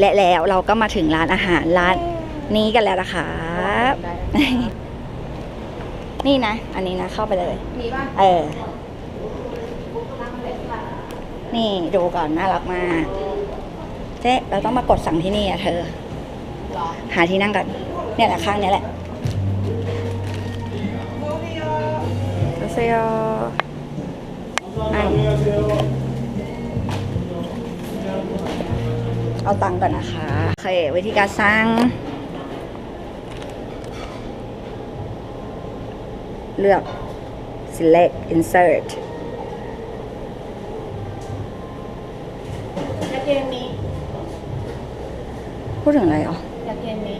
และแล้วเราก็มาถึงร้านอาหารร้านนี้กันแล้วนะครับนี่นะ อันนี้นะเข้าไปเลยมีป่ะเออ นี่ดูก่อนน่ารักมาก เจ๊เราต้องมากดสั่งที่นี่อะเธอหรอหาที่นั่งกันเนี่ยแหละข้างเนี้ยแหละเซีย เอาตังค์ก่อนนะคะโอเควิธีการสั่งเลือก select insert อยากเกมนี้พูดถึงอะไรอะอยากเกมนี้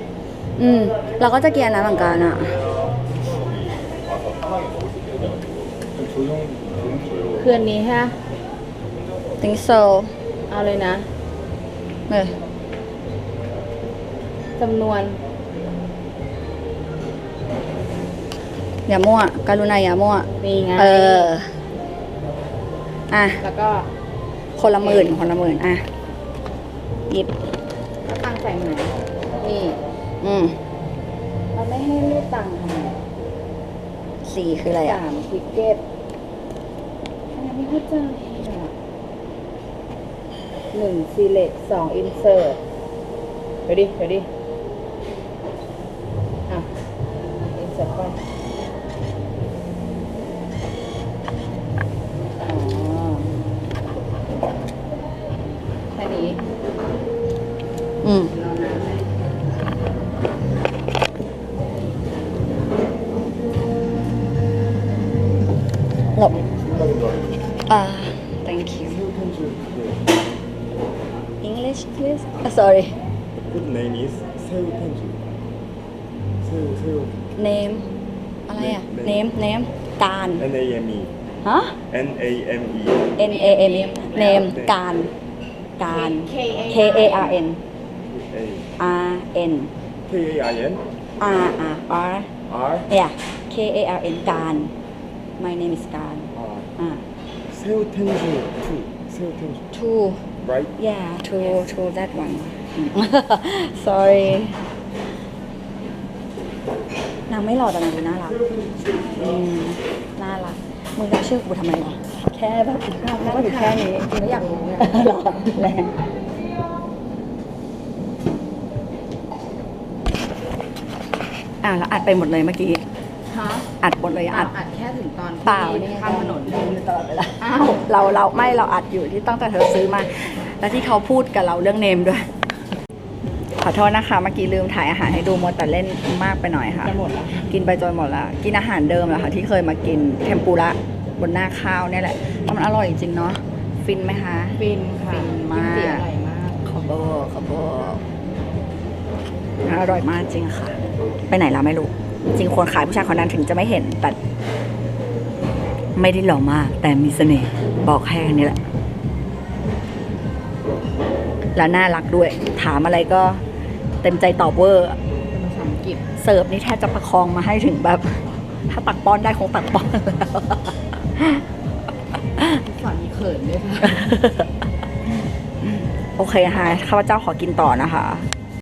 อืม เราก็จะเกียร์นะเหมือนกันอะคืนนี้ฮะ think so เอาเลยนะ เออจำนวน อย่ามั่วการุณาอย่ามั่วมีไงเออ อะ แล้วก็คนละหมื่นคนละหมื่นอะหยิบก็ตังค์ใส่ไหนนี่ อืมเราไม่ให้รูดตังค์ทำไมสี่คืออะไรอะสามทิกเก็ตอันนี้ไม่เข้าใจอะ หนึ่งซีเล็กสองอินเสิร์ตเดี๋ยวดิเดี๋ยวดิอะอินเสิร์ตไปอ๋อแค่นี้ อืมหมหลบอ่า English, please? Uh, sorry. Good name is Seo Tenju. Seo Seo. Name. อะไรอะ name name การ N A M E. ฮะ N A M E. N A M E. name การ การ K A R N A. R N. K A R N. R R R. R. Yeah. K A R N การ My name is การ Seo Tenju. two, two. Two. Right? Yeah, two, two, that one. Sorry. นางไม่หล่อแต่นางดูน่ารักอืมน่ารัก มึงจะเชื่อกูทำไมวะแค่แบบภาพนั่งอยู่แค่นี้ไม่อยากรู้เลยหล่อแรงอะเราอัดไปหมดเลยเมื่อกี้ ฮะอัดหมดเลยอัดอัดแค่ถึงตอนที่เปล่าข้ามถนนอยู่ตลอดเวลาอ้าวเราเราไม่เราอัดอยู่ที่ตั้งแต่เธอซื้อมา แล้วที่เขาพูดกับเราเรื่องเนมด้วย ขอโทษนะคะเมื่อกี้ลืมถ่ายอาหารให้ดูหมดแต่เล่นมากไปหน่อยค่ะจะหมดแล้วกินไปจนหมดละกินอาหารเดิมแหละค่ะ ที่เคยมากินเทมปุระบนหน้าข้าวเนี่ยแหละแต่มันอร่อยจริงๆเนาะฟินไหมคะฟินค่ะฟินมากกินเตี๋ยวอร่อยมากขอบอกขอบอกอร่อยมากจริงค่ะ ไปไหนแล้วไม่รู้ จริงคนขายผู้ชายคนนั้นถึงจะไม่เห็น แต่ ไม่ได้หล่อมาก แต่มีเสน่ห์บอกแค่นี้แหละ แล้วน่ารักด้วย ถามอะไรก็เต็มใจตอบเวอร์เป็นภาษาอังกฤษเสิร์ฟนี่แทบจะประคองมาให้ถึงแบบ ถ้าตักป้อนได้คงตักป้อนแล้วสอนมีเขินด้วยค่ะโอเคค่ะข้าพเจ้าขอกินต่อนะคะ